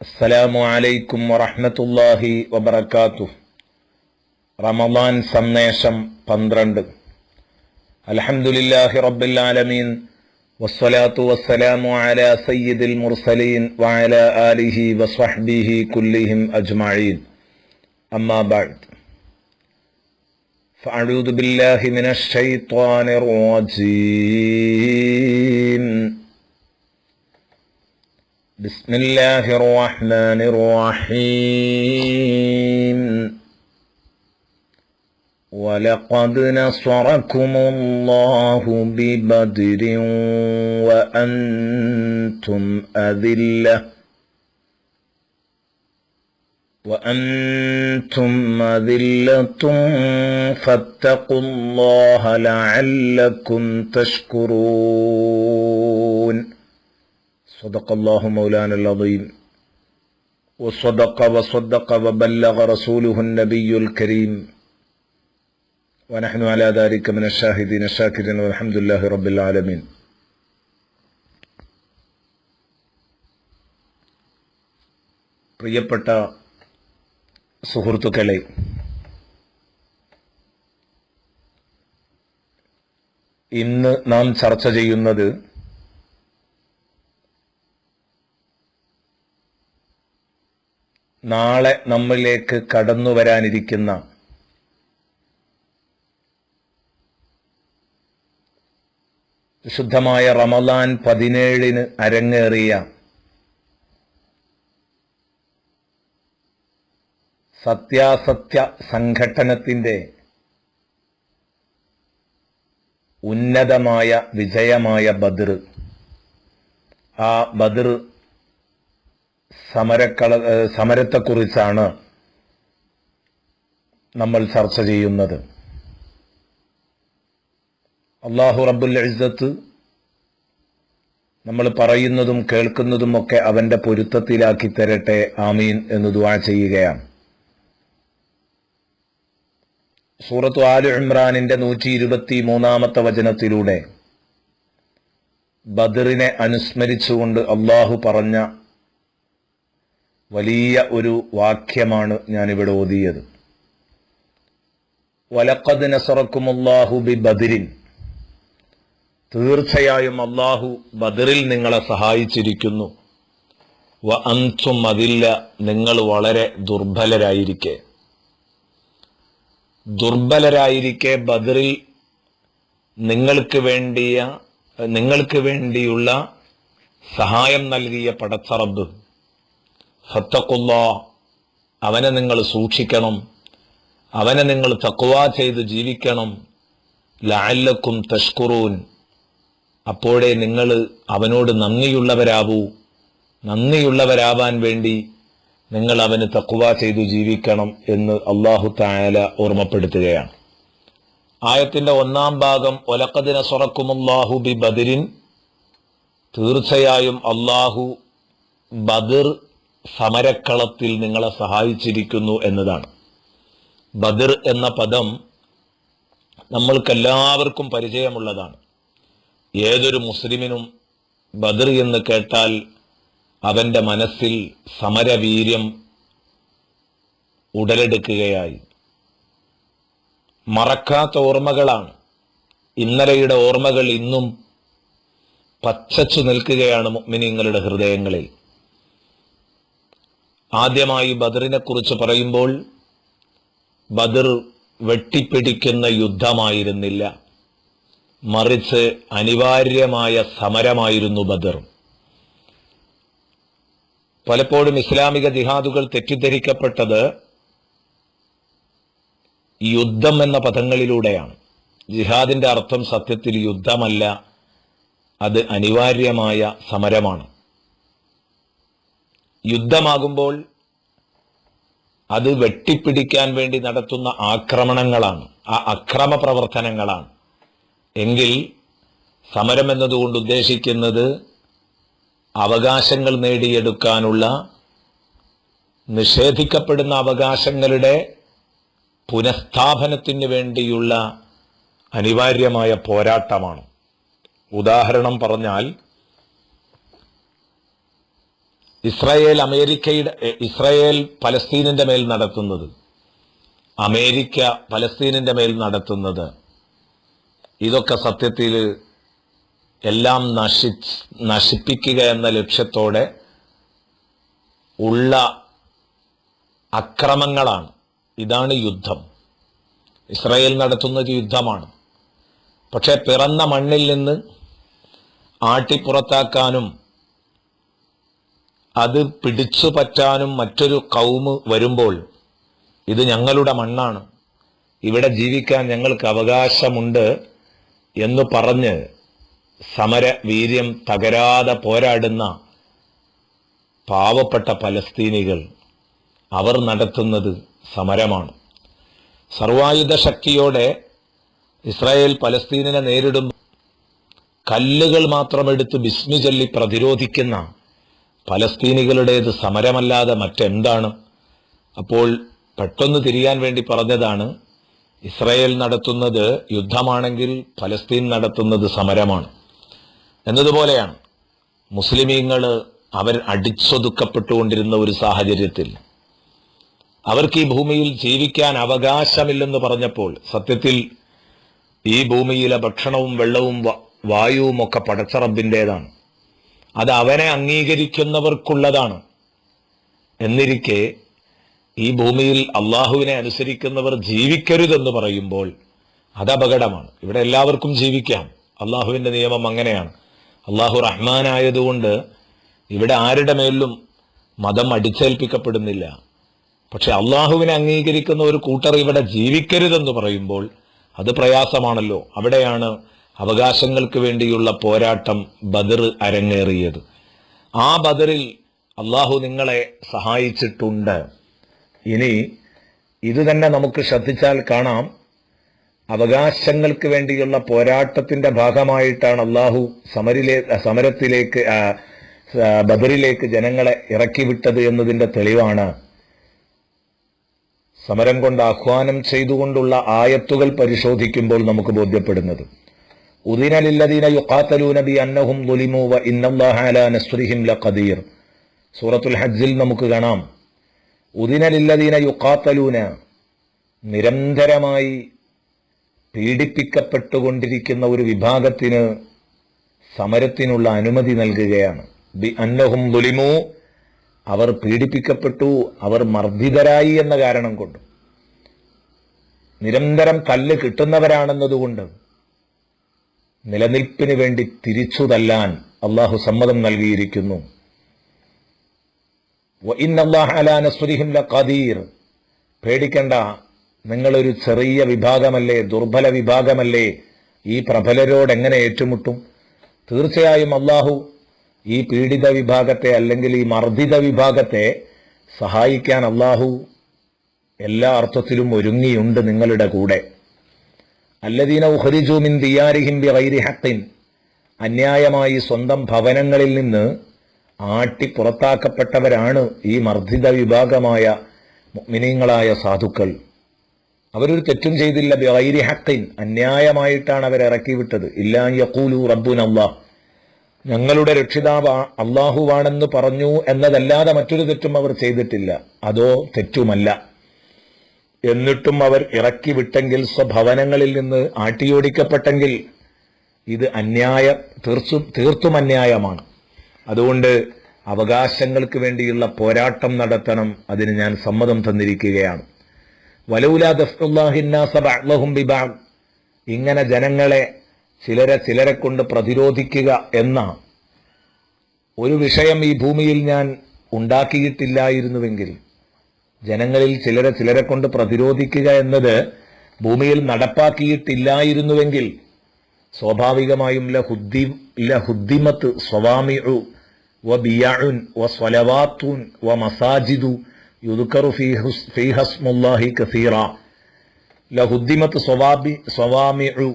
അസ്സലാമു അലൈക്കും വറഹ്മത്തുള്ളാഹി വബറകാതുഹു റമദാൻ സന്ദേശം പന്ത്രണ്ട് അൽഹംദുലില്ലാഹി റബ്ബിൽ ആലമീൻ വസ്സലാത്തു വസ്സലാമു അലാ സയ്യിദിൽ മുർസലീൻ വഅലാ ആലിഹി വസ്വഹ്ബിഹി കുല്ലിഹിം അജ്മഈൻ അമ്മാ ബഅദ് فأعوذ بالله من الشيطان الرجيم بسم الله الرحمن الرحيم. ولقد نصركم الله ببدر وأنتم أذلة. وأنتم أذلة فاتقوا الله لعلكم تشكرون. صدق الله مولانا العظيم وصدق وصدق وبلغ رسوله النبي الكريم ونحن على ذلك من الشاهدين الشاكرين والحمد لله رب العالمين പ്രിയപ്പെട്ട സുഹൃത്തുക്കളെ ഇന്ന് നാം ചർച്ച ചെയ്യുന്നത് നാളെ നമ്മളിലേക്ക് കടന്നു വരാനിരിക്കുന്ന വിശുദ്ധമായ റമലാൻ പതിനേഴിന് അരങ്ങേറിയ സത്യാസത്യ സംഘട്ടനത്തിന്റെ ഉന്നതമായ വിജയമായ ബദർ ആ ബദർ സമരക്കള സമരത്തെക്കുറിച്ചാണ് നമ്മൾ ചർച്ച ചെയ്യുന്നത്. അള്ളാഹു റബ്ബുൽ ഇസ്സത്ത് നമ്മൾ പറയുന്നതും കേൾക്കുന്നതും ഒക്കെ അവന്റെ പൊരുത്തത്തിലാക്കി തരട്ടെ ആമീൻ എന്ന് ദുവാ ചെയ്യുകയാണ്. സൂറത്തു ആലു ഇമ്രാനിന്റെ നൂറ്റി ഇരുപത്തി മൂന്നാമത്തെ വചനത്തിലൂടെ ബദറിനെ അനുസ്മരിച്ചുകൊണ്ട് അള്ളാഹു പറഞ്ഞ വലിയ ഒരു വാക്യമാണ് ഞാനിവിടെ ഓതിയത്. വലക്കത് നസറക്കുമുല്ലാഹു ബി ബദിരിൻ തീർച്ചയായും അള്ളാഹു ബദറിൽ നിങ്ങളെ സഹായിച്ചിരിക്കുന്നു. വ അൻസും അതില്ല നിങ്ങൾ വളരെ ദുർബലരായിരിക്കെ. ദുർബലരായിരിക്കെ ബദറിൽ നിങ്ങൾക്ക് വേണ്ടിയ നിങ്ങൾക്ക് വേണ്ടിയുള്ള സഹായം നൽകിയ പടച്ചറബ് ഫത്തക്കുള്ള അവനെ നിങ്ങൾ സൂക്ഷിക്കണം. അവനെ നിങ്ങൾ തക്കുവ ചെയ്ത് ജീവിക്കണം. ലാല്ലക്കും തഷ്കുറൂൻ. അപ്പോഴേ നിങ്ങൾ അവനോട് നന്ദിയുള്ളവരാവൂ. നന്ദിയുള്ളവരാവാൻ വേണ്ടി നിങ്ങൾ അവന് തക്കുവ ചെയ്തു ജീവിക്കണം എന്ന് അള്ളാഹു തായാല ഓർമ്മപ്പെടുത്തുകയാണ്. ആയത്തിന്റെ ഒന്നാം ഭാഗം ഒലക്കതിന സൊറക്കുമുല്ലാഹു ബി ബദിരിൻ തീർച്ചയായും അള്ളാഹു ബദിർ സമരക്കളത്തിൽ നിങ്ങളെ സഹായിച്ചിരിക്കുന്നു എന്നതാണ്. ബദിർ എന്ന പദം നമ്മൾക്കെല്ലാവർക്കും പരിചയമുള്ളതാണ്. ഏതൊരു മുസ്ലിമിനും ബദർ എന്ന് കേട്ടാൽ അവന്റെ മനസ്സിൽ സമരവീര്യം ഉടലെടുക്കുകയായി. മറക്കാത്ത ഓർമ്മകളാണ്. ഇന്നലെയുടെ ഓർമ്മകൾ ഇന്നും പച്ചച്ചു നിൽക്കുകയാണ് മുഅ്മിനീങ്ങളുടെ ഹൃദയങ്ങളിൽ. ആദ്യമായി ബദറിനെ കുറിച്ച് പറയുമ്പോൾ ബദർ വെട്ടിപ്പിടിക്കുന്ന യുദ്ധമായിരുന്നില്ല. മറിച്ച് അനിവാര്യമായ സമരമായിരുന്നു ബദർ. പലപ്പോഴും ഇസ്ലാമിക ജിഹാദുകൾ തെറ്റിദ്ധരിക്കപ്പെട്ടത് യുദ്ധം എന്ന പദങ്ങളിലൂടെയാണ്. ജിഹാദിന്റെ അർത്ഥം സത്യത്തിൽ യുദ്ധമല്ല അത് അനിവാര്യമായ സമരമാണ്. യുദ്ധമാകുമ്പോൾ അത് വെട്ടിപ്പിടിക്കാൻ വേണ്ടി നടത്തുന്ന ആക്രമണങ്ങളാണ് ആ അക്രമ പ്രവർത്തനങ്ങളാണ്. എങ്കിൽ സമരം എന്നതുകൊണ്ട് ഉദ്ദേശിക്കുന്നത് അവകാശങ്ങൾ നേടിയെടുക്കാനുള്ള നിഷേധിക്കപ്പെടുന്ന അവകാശങ്ങളുടെ പുനഃസ്ഥാപനത്തിന് വേണ്ടിയുള്ള അനിവാര്യമായ പോരാട്ടമാണ്. ഉദാഹരണം പറഞ്ഞാൽ ഇസ്രായേൽ അമേരിക്കയുടെ ഇസ്രായേൽ പലസ്തീനിന്റെ മേൽ നടത്തുന്നത്. അമേരിക്ക പലസ്തീനിന്റെ മേൽ നടത്തുന്നത്. ഇതൊക്കെ സത്യത്തിൽ എല്ലാം നശി നശിപ്പിക്കുക എന്ന ലക്ഷ്യത്തോടെ ഉള്ള അക്രമങ്ങളാണ്. ഇതാണ് യുദ്ധം. ഇസ്രായേൽ നടത്തുന്നത് യുദ്ധമാണ്. പക്ഷേ പിറന്ന മണ്ണിൽ നിന്ന് ആട്ടിപ്പുറത്താക്കാനും അത് പിടിച്ചു പറ്റാനും മറ്റൊരു കൗമ് വരുമ്പോൾ ഇത് ഞങ്ങളുടെ മണ്ണാണ്. ഇവിടെ ജീവിക്കാൻ ഞങ്ങൾക്ക് അവകാശമുണ്ട് എന്ന് പറഞ്ഞ് സമര വീര്യം തകരാതെ പോരാടുന്ന പാവപ്പെട്ട പലസ്തീനികൾ അവർ നടത്തുന്നത് സമരമാണ്. സർവായുധ ശക്തിയോടെ ഇസ്രായേൽ പലസ്തീനെ നേരിടുമ്പോൾ കല്ലുകൾ മാത്രമെടുത്ത് ബിസ്മി ചൊല്ലി പ്രതിരോധിക്കുന്ന പലസ്തീനികളുടേത് സമരമല്ലാതെ മറ്റെന്താണ്? അപ്പോൾ പെട്ടെന്ന് തിരിയാൻ വേണ്ടി പറഞ്ഞതാണ് ഇസ്രായേൽ നടത്തുന്നത് യുദ്ധമാണെങ്കിൽ പലസ്തീൻ നടത്തുന്നത് സമരമാണ്. എന്നതുപോലെയാണ് മുസ്ലിമീങ്ങൾ അവർ അടിച്ചൊതുക്കപ്പെട്ടുകൊണ്ടിരുന്ന ഒരു സാഹചര്യത്തിൽ. അവർക്ക് ഈ ഭൂമിയിൽ ജീവിക്കാൻ അവകാശമില്ലെന്ന് പറഞ്ഞപ്പോൾ സത്യത്തിൽ ഈ ഭൂമിയിലെ ഭക്ഷണവും വെള്ളവും വായുവും ഒക്കെ പടച്ചറബിന്റെതാണ്. അത് അവനെ അംഗീകരിക്കുന്നവർക്കുള്ളതാണ്. എന്നിരിക്കെ ഈ ഭൂമിയിൽ അള്ളാഹുവിനെ അനുസരിക്കുന്നവർ ജീവിക്കരുതെന്ന് പറയുമ്പോൾ അത് അപകടമാണ്. ഇവിടെ എല്ലാവർക്കും ജീവിക്കാം. അള്ളാഹുവിന്റെ നിയമം അങ്ങനെയാണ്. അള്ളാഹു റഹ്മാനായതുകൊണ്ട് ഇവിടെ ആരുടെ മേലും മതം അടിച്ചേൽപ്പിക്കപ്പെടുന്നില്ല. പക്ഷെ അള്ളാഹുവിനെ അംഗീകരിക്കുന്ന ഒരു കൂട്ടർ ഇവിടെ ജീവിക്കരുതെന്ന് പറയുമ്പോൾ അത് പ്രയാസമാണല്ലോ. അവിടെയാണ് അവകാശങ്ങൾക്ക് വേണ്ടിയുള്ള പോരാട്ടം ബദർ അരങ്ങേറിയത്. ആ ബദറിൽ അള്ളാഹു നിങ്ങളെ സഹായിച്ചിട്ടുണ്ട്. ഇനി ഇത് തന്നെ നമുക്ക് ശ്രദ്ധിച്ചാൽ കാണാം. അവകാശങ്ങൾക്ക് വേണ്ടിയുള്ള പോരാട്ടത്തിന്റെ ഭാഗമായിട്ടാണ് അള്ളാഹു സമരിലെ സമരത്തിലേക്ക് ബദറിലേക്ക് ജനങ്ങളെ ഇറക്കിവിട്ടത് എന്നതിന്റെ തെളിവാണ്. സമരം കൊണ്ട് ആഹ്വാനം ചെയ്തുകൊണ്ടുള്ള ആയത്തുകൾ പരിശോധിക്കുമ്പോൾ നമുക്ക് ബോധ്യപ്പെടുന്നത്. ഉദിനലില്ലദീന യുഖാത്തലൂന ബി അന്നഹും ദുലിമു വ ഇന്നല്ലാഹ അലാ നസ്രിഹിം ലഖദീർ. സൂറത്തുൽ ഹജ്ജിൽ നമുക്ക് കാണാം. ഉദിന ലില്ലദീന യുഖാത്തലൂന നിരന്തരമായി പീഡിപ്പിക്കപ്പെട്ടുകൊണ്ടിരിക്കുന്ന ഒരു വിഭാഗത്തിന് സമരത്തിനുള്ള അനുമതി നൽകുകയാണ്. ബി അന്നഹും ദുലിമു അവർ പീഡിപ്പിക്കപ്പെട്ടു അവർ മർദ്ദിതരായി എന്ന കാരണം കൊണ്ട്. നിരന്തരം കല്ല് കിട്ടുന്നവരാണെന്നതുകൊണ്ട് നിലനിൽപ്പിന് വേണ്ടി തിരിച്ചു തല്ലാൻ അള്ളാഹു സമ്മതം നൽകിയിരിക്കുന്നു. പേടിക്കണ്ട നിങ്ങളൊരു ചെറിയ വിഭാഗമല്ലേ ദുർബല വിഭാഗമല്ലേ ഈ പ്രബലരോട് എങ്ങനെ ഏറ്റുമുട്ടും? തീർച്ചയായും അള്ളാഹു ഈ പീഡിത വിഭാഗത്തെ അല്ലെങ്കിൽ ഈ മർദ്ദിത വിഭാഗത്തെ സഹായിക്കാൻ അള്ളാഹു എല്ലാ അർത്ഥത്തിലും ഒരുങ്ങിയുണ്ട് നിങ്ങളുടെ കൂടെ. അല്ലദീന ഉഹരിജു മിൻ ദിയാരിഹിം ബി ഗൈരി ഹഖിൻ അന്യായമായി സ്വന്തം ഭവനങ്ങളിൽ നിന്ന് ആട്ടി പുറത്താക്കപ്പെട്ടവരാണ് ഈ മർദ്ദിത വിഭാഗമായ മുഅ്മിനീങ്ങളായ സാധുക്കൾ. അവരൊരു തെറ്റും ചെയ്തില്ല ബിഗൈരി ഹഖിൻ അന്യായമായിട്ടാണ് അവർ ഇറക്കിവിട്ടത്. ഇല്ലാ യഖൂലു റബ്ബുന അല്ലാഹ് ഞങ്ങളുടെ രക്ഷിതാവ് അള്ളാഹുവാണെന്ന് പറഞ്ഞു എന്നതല്ലാതെ മറ്റൊരു തെറ്റും അവർ ചെയ്തിട്ടില്ല. അതോ തെറ്റുമല്ല. എന്നിട്ടും അവർ ഇറക്കി വിട്ടെങ്കിൽ സ്വഭവനങ്ങളിൽ നിന്ന് ആട്ടിയോടിക്കപ്പെട്ടെങ്കിൽ ഇത് അന്യായം തീർച്ചും തീർത്തും അന്യായമാണ്. അതുകൊണ്ട് അവകാശങ്ങൾക്ക് വേണ്ടിയുള്ള പോരാട്ടം നടത്തണം അതിന് ഞാൻ സമ്മതം തന്നിരിക്കുകയാണ്. വലൗലാ ദഫ്ഉല്ലാഹിന്നാസ ബഅ്ളഹും ബിബഅ് ഇങ്ങനെ ജനങ്ങളെ ചിലരെ ചിലരെ കൊണ്ട് പ്രതിരോധിക്കുക എന്ന ഒരു വിഷയം ഈ ഭൂമിയിൽ ഞാൻ ഉണ്ടാക്കിയിട്ടില്ലായിരുന്നുവെങ്കിൽ ജനങ്ങളിൽ ചിലരെ ചിലരെ കൊണ്ട് പ്രതിരോധിക്കുക എന്നത് ഭൂമിയിൽ നടപ്പാക്കിയിട്ടില്ലായിരുന്നുവെങ്കിൽ സ്വാഭാവികമായും ലഹുദ്ദി ലഹുദ്ദിമത്ത് സ്വവാമിഉ വ ബിയാഴുൻ വ സ്വലവാത്തുൻ വ മസാജിദു യുദുക്കറു ഫീഹുസ് ഫീഹസ്മുല്ലാഹി കസീറ. ലഹുദ്ദിമത്ത് സ്വവാബി സ്വവാമിഉ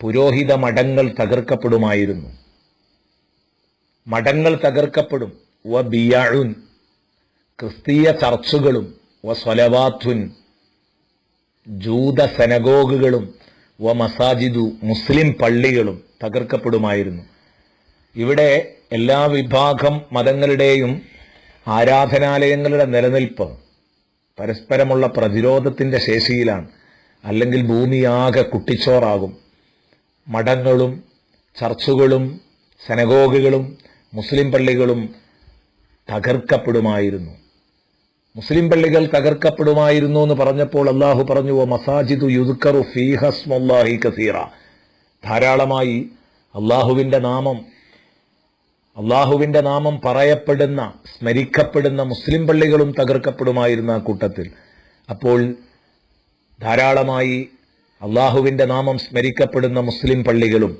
പുരോഹിത മഠങ്ങൾ തകർക്കപ്പെടുമായിരുന്നു. മഠങ്ങൾ തകർക്കപ്പെടും. വ ബിയഉൻ ക്രിസ്തീയ ചർച്ചുകളും വ സ്വലവാത്തുൻ ജൂത സെനഗോഗുകളും വ മസാജിദു മുസ്ലിം പള്ളികളും തകർക്കപ്പെടുമായിരുന്നു. ഇവിടെ എല്ലാ വിഭാഗം മതങ്ങളുടെയും ആരാധനാലയങ്ങളുടെ നിലനിൽപ്പ് പരസ്പരമുള്ള പ്രതിരോധത്തിന്റെ ശേഷിയിലാണ്. അല്ലെങ്കിൽ ഭൂമിയാകെ കുട്ടിച്ചോറാകും. മഠങ്ങളും ചർച്ചുകളും സെനഗോഗുകളും മുസ്ലിം പള്ളികളും തകർക്കപ്പെടുമായിരുന്നു. മുസ്ലിം പള്ളികൾ തകർക്കപ്പെടുമായിരുന്നു എന്ന് പറഞ്ഞപ്പോൾ അള്ളാഹു പറഞ്ഞു "വ മസാജിദു യുദ്ക്കറു ഫീഹസ്മുല്ലാഹി കസീറ. ധാരാളമായി അള്ളാഹുവിന്റെ നാമം അള്ളാഹുവിന്റെ നാമം പറയപ്പെടുന്ന സ്മരിക്കപ്പെടുന്ന മുസ്ലിം പള്ളികളും തകർക്കപ്പെടുമായിരുന്ന കൂട്ടത്തിൽ. അപ്പോൾ ധാരാളമായി അള്ളാഹുവിന്റെ നാമം സ്മരിക്കപ്പെടുന്ന മുസ്ലിം പള്ളികളും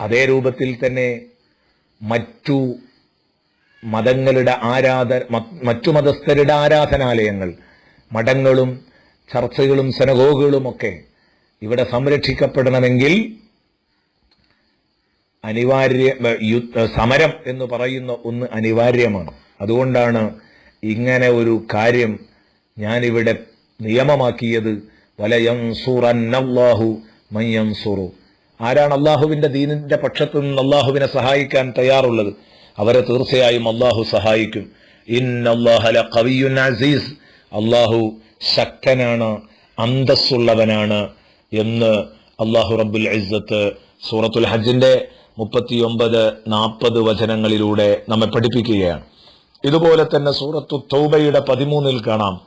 അതേ രൂപത്തിൽ തന്നെ മറ്റു മതങ്ങളുടെ ആരാധ മറ്റു മതസ്ഥരുടെ ആരാധനാലയങ്ങൾ മഠങ്ങളും ചർച്ചകളും സനഗോഗുകളുമൊക്കെ ഇവിടെ സംരക്ഷിക്കപ്പെടണമെങ്കിൽ അനിവാര്യ സമരം എന്ന് പറയുന്ന ഒന്ന് അനിവാര്യമാണ്. അതുകൊണ്ടാണ് ഇങ്ങനെ ഒരു കാര്യം ഞാനിവിടെ നിയമമാക്കിയത്. വലയൻസുറന്നല്ലാഹു മയ്യൻസുറു ആരാണ് അള്ളാഹുവിന്റെ ദീനിന്റെ പക്ഷത്തു നിന്ന് അള്ളാഹുവിനെ സഹായിക്കാൻ തയ്യാറുള്ളത്? അവരെ തീർച്ചയായും അള്ളാഹു സഹായിക്കും. ഇന്നല്ലാഹല കവിയുൻ അസീസ്. അള്ളാഹു ശക്തനാണ് അന്തസ്സുള്ളവനാണ് എന്ന് അള്ളാഹു റബ്ബുൽ ഇസ്സത്ത് സൂറത്തുൽ ഹജ്ജിന്റെ മുപ്പത്തിയൊമ്പത് നാൽപ്പത് വചനങ്ങളിലൂടെ നമ്മെ പഠിപ്പിക്കുകയാണ്. ഇതുപോലെ തന്നെ സൂറത്തു തൗബയുടെ പതിമൂന്നിൽ കാണാം.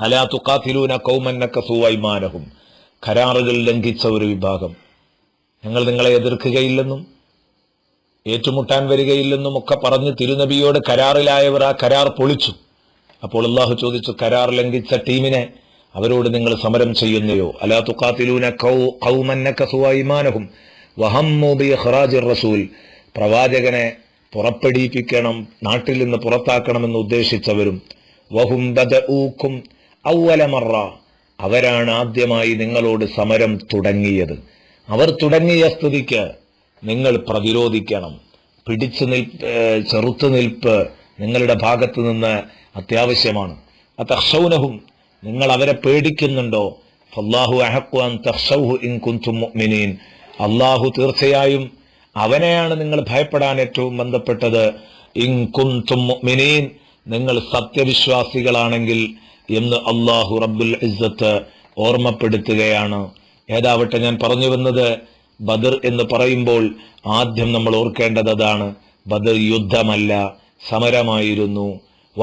അലാ തുക്കാത്തിലൂന കൗമന്നക്കസൂവൈമാനഹും കരാറുകൾ ലംഘിച്ച ഒരു വിഭാഗം. ഞങ്ങൾ നിങ്ങളെ എതിർക്കുകയില്ലെന്നും ഏറ്റുമുട്ടാൻ വരികയില്ലെന്നും ഒക്കെ പറഞ്ഞ് തിരുനബിയോട് കരാറിലായവർ ആ കരാർ പൊളിച്ചു. അപ്പോൾ അള്ളാഹു ചോദിച്ചു കരാർ ലംഘിച്ച ടീമിനെ അവരോട് നിങ്ങൾ സമരം ചെയ്യുന്നയോ? അലാ റസൂൽ. പ്രവാചകനെ പുറപ്പെടിപ്പിക്കണം നാട്ടിൽ നിന്ന് പുറത്താക്കണമെന്ന് ഉദ്ദേശിച്ചവരും. വഹും ബദഊക്കും ഔവലമറ അവരാണ് ആദ്യമായി നിങ്ങളോട് സമരം തുടങ്ങിയത്. അവർ തുടങ്ങിയ സ്ഥിതിക്ക് നിങ്ങൾ പ്രതിരോധിക്കണം. പിടിച്ചു നിൽപ്പ് ചെറുത്തു നിൽപ്പ് നിങ്ങളുടെ ഭാഗത്ത് നിന്ന് അത്യാവശ്യമാണ്. അതഹ്ഷൗനഹും നിങ്ങൾ അവരെ പേടിക്കുന്നുണ്ടോ? ഫല്ലാഹു അഹഖു അൻ തഖ്ഷൗഹു ഇൻ കുന്തു മുഅ്മിനീൻ. അള്ളാഹു തീർച്ചയായും അവനെയാണ് നിങ്ങൾ ഭയപ്പെടാൻ ഏറ്റവും ബന്ധപ്പെട്ടത്. ഇൻ കുന്തു മുഅ്മിനീൻ നിങ്ങൾ സത്യവിശ്വാസികളാണെങ്കിൽ എന്ന് അള്ളാഹു റബ്ബുൽ ഇസ്സത്ത് ഓർമ്മപ്പെടുത്തുകയാണ്. ഏതാവട്ടെ ഞാൻ പറഞ്ഞു വന്നത് ബദർ എന്ന് പറയുമ്പോൾ ആദ്യം നമ്മൾ ഓർക്കേണ്ടത് അതാണ്. ബദർ യുദ്ധമല്ല സമരമായിരുന്നു.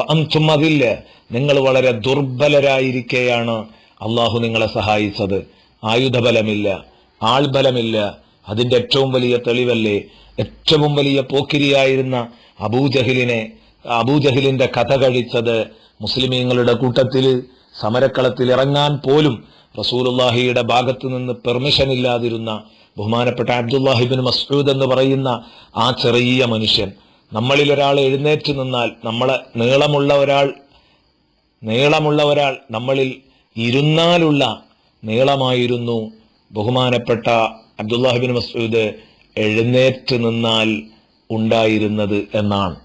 അംതും അതില്ല നിങ്ങൾ വളരെ ദുർബലരായിരിക്കെയാണ് അള്ളാഹു നിങ്ങളെ സഹായിച്ചത്. ആയുധബലമില്ല ആൾബലമില്ല. അതിന്റെ ഏറ്റവും വലിയ തെളിവല്ലേ? ഏറ്റവും വലിയ പോക്കിരിയായിരുന്ന അബൂജഹിലിനെ അബൂജഹിലിന്റെ കഥ കഴിച്ചത് മുസ്ലിമീങ്ങളുടെ കൂട്ടത്തിൽ സമരക്കളത്തിൽ ഇറങ്ങാൻ പോലും റസൂലുള്ളാഹിയുടെ ഭാഗത്തു നിന്ന് പെർമിഷൻ ഇല്ലാതിരുന്ന ബഹുമാനപ്പെട്ട അബ്ദുല്ലാഹിബിൻ മസ്ഊദ് എന്ന് പറയുന്ന ആ ചെറിയ മനുഷ്യൻ. നമ്മളിൽ ഒരാൾ എഴുന്നേറ്റ് നിന്നാൽ നമ്മളെ നീളമുള്ള ഒരാൾ നീളമുള്ള ഒരാൾ നമ്മളിൽ ഇരുന്നാലുള്ള നീളമായിരുന്നു. ബഹുമാനപ്പെട്ട അബ്ദുല്ലാഹിബിൻ മസ്ഊദ് എഴുന്നേറ്റ് നിന്നാൽ ഉണ്ടായിരുന്നത് എന്നാണ്.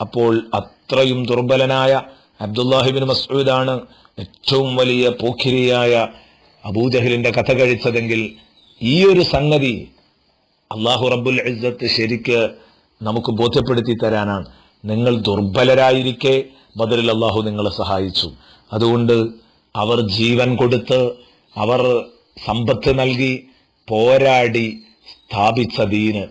അപ്പോൾ അത്രയും ദുർബലനായ അബ്ദുല്ലാഹിബിൻ മസ്ഊദാണ് ഏറ്റവും വലിയ പോക്കിരിയായ അബൂജഹലിന്റെ കഥ കഴിച്ചതെങ്കിൽ ഈ ഒരു സംഗതി അള്ളാഹു റബ്ബുൽ ഇസ്സത്ത് ശരിക്ക് നമുക്ക് ബോധ്യപ്പെടുത്തി തരാനാണ്. നിങ്ങൾ ദുർബലരായിരിക്കെ ബദറിൽ അള്ളാഹു നിങ്ങളെ സഹായിച്ചു. അതുകൊണ്ട് അവർ ജീവൻ കൊടുത്ത് അവർ സമ്പത്ത് നൽകി പോരാടി സ്ഥാപിച്ച ദീന്.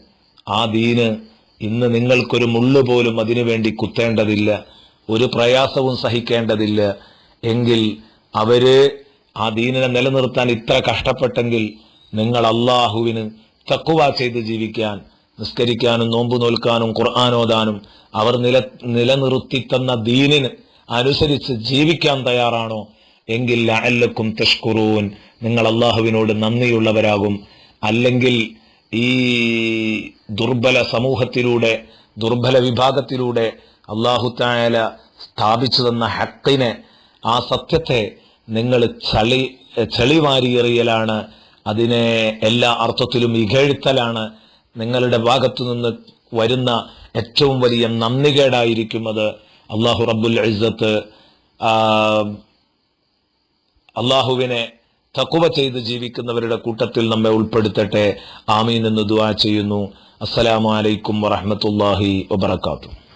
ആ ദീന് ഇന്ന് നിങ്ങൾക്കൊരു മുള്ളു പോലും അതിനു വേണ്ടി കുത്തേണ്ടതില്ല. ഒരു പ്രയാസവും സഹിക്കേണ്ടതില്ല. എങ്കിൽ അവർ ആ ദീനിനെ നിലനിർത്താൻ ഇത്ര കഷ്ടപ്പെട്ടെങ്കിൽ നിങ്ങൾ അള്ളാഹുവിന് തക്കുവ ചെയ്ത് ജീവിക്കാൻ നിസ്കരിക്കാനും നോമ്പ് നോൽക്കാനും ഖുർആാനോദാനും അവർ നില നിലനിർത്തി തന്ന ദീനിന് അനുസരിച്ച് ജീവിക്കാൻ തയ്യാറാണോ? എങ്കിൽ അല്ലക്കും തഷ്കുറൂൻ. നിങ്ങൾ അള്ളാഹുവിനോട് നന്ദിയുള്ളവരാകും. അല്ലെങ്കിൽ ഈ ദുർബല സമൂഹത്തിലൂടെ ദുർബല വിഭാഗത്തിലൂടെ അള്ളാഹു തായാല സ്ഥാപിച്ചു തന്ന ഹക്കിനെ ആ സത്യത്തെ നിങ്ങൾ ചളി ചെളിവാരിയെറിയലാണ്. അതിനെ എല്ലാ അർത്ഥത്തിലും ഇകഴ്ത്തലാണ്. നിങ്ങളുടെ ഭാഗത്തു നിന്ന് വരുന്ന ഏറ്റവും വലിയ നന്ദികേടായിരിക്കും അത്. അള്ളാഹു റബ്ബുൽ ഇസത്ത് അള്ളാഹുവിനെ തക്കുവ ചെയ്ത് ജീവിക്കുന്നവരുടെ കൂട്ടത്തിൽ നമ്മെ ഉൾപ്പെടുത്തട്ടെ. ആമീൻ എന്ന് ദുവാ ചെയ്യുന്നു. അസ്സലാമു വറഹമത്തല്ലാഹി വബറകാതുഹു.